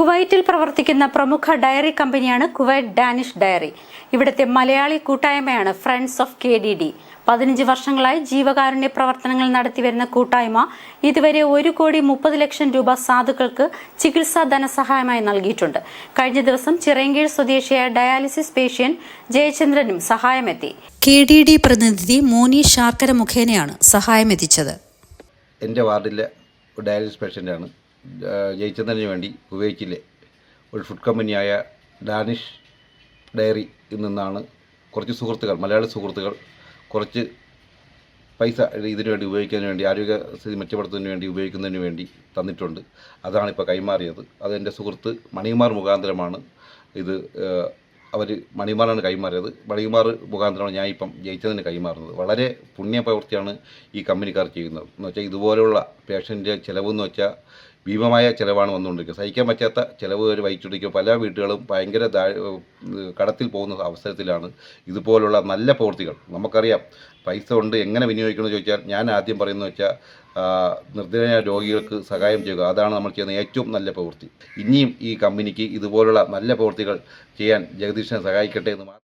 കുവൈറ്റിൽ പ്രവർത്തിക്കുന്ന പ്രമുഖ ഡയറി കമ്പനിയാണ് കുവൈറ്റ് ഡാനിഷ് ഡയറി. ഇവിടുത്തെ മലയാളി കൂട്ടായ്മയാണ് friends of K D D പതിനഞ്ച് വർഷങ്ങളായി ജീവകാരുണ്യ പ്രവർത്തനങ്ങൾ നടത്തിവരുന്ന കൂട്ടായ്മ ഇതുവരെ ഒരു കോടി മുപ്പത് ലക്ഷം രൂപ സാധുക്കൾക്ക് ചികിത്സാ ധനസഹായമായി നൽകിയിട്ടുണ്ട്. കഴിഞ്ഞ ദിവസം ചിറയൻകീഴ് സ്വദേശിയായ ഡയാലിസിസ് പേഷ്യൻ ജയചന്ദ്രനും സഹായമെത്തി. കെ ഡി ഡി പ്രതിനിധി മോനി ശാർക്കര മുഖേനയാണ് സഹായമെത്തിച്ചത്. എന്റെ വാർഡിലെ ഡയാലിസിസ് പേഷ്യന്റാണ് ജയിച്ചതിന് വേണ്ടി കുവൈറ്റിലെ ഒരു ഫുഡ് കമ്പനിയായ ഡാനിഷ് ഡയറിയിൽ നിന്നാണ് കുറച്ച് സുഹൃത്തുക്കൾ മലയാളി സുഹൃത്തുക്കൾ കുറച്ച് പൈസ ഇതിനു വേണ്ടി ഉപയോഗിക്കുന്നതിന് വേണ്ടി ആരോഗ്യ ആരോഗ്യസ്ഥിതി മെച്ചപ്പെടുത്തുന്നതിന് വേണ്ടി ഉപയോഗിക്കുന്നതിന് വേണ്ടി തന്നിട്ടുണ്ട്. അതാണ് ഇപ്പോൾ കൈമാറിയത്. അത് എന്റെ സുഹൃത്ത് മണിമാർ മുഖാന്തരമാണ് ഇത് അവർ മണികുമാറാണ് കൈമാറിയത്. മണിമാർ മുഖാന്തരമാണ് ഞാൻ ഇപ്പം ജയിച്ചതിന് കൈമാറുന്നത്. വളരെ പുണ്യ പ്രവൃത്തിയാണ് ഈ കമ്പനിക്കാർ ചെയ്യുന്നത്. എന്ന് വെച്ചാൽ ഇതുപോലെയുള്ള പേഷ്യന്റെ ചിലവെന്ന് വെച്ചാൽ ഭീമമായ ചിലവാണ് വന്നുകൊണ്ടിരിക്കുന്നത്. സഹിക്കാൻ പറ്റാത്ത ചിലവ് ഒരു വഹിച്ചുകൊണ്ടിരിക്കുക പല വീട്ടുകളും ഭയങ്കര കടത്തിൽ പോകുന്ന അവസരത്തിലാണ് ഇതുപോലുള്ള നല്ല പ്രവൃത്തികൾ. നമുക്കറിയാം പൈസ കൊണ്ട് എങ്ങനെ വിനിയോഗിക്കണമെന്ന് ചോദിച്ചാൽ ഞാൻ ആദ്യം പറയുന്നത് വെച്ചാൽ ആ, നിർദ്ധനരായ രോഗികൾക്ക് സഹായം ചെയ്യുക. അതാണ് നമ്മൾ ചെയ്യുന്ന ഏറ്റവും നല്ല പ്രവൃത്തി. ഇനിയും ഈ കമ്പനിക്ക് ഇതുപോലുള്ള നല്ല പ്രവൃത്തികൾ ചെയ്യാൻ ജഗദീഷിനെ സഹായിക്കട്ടെ എന്ന് മാത്രം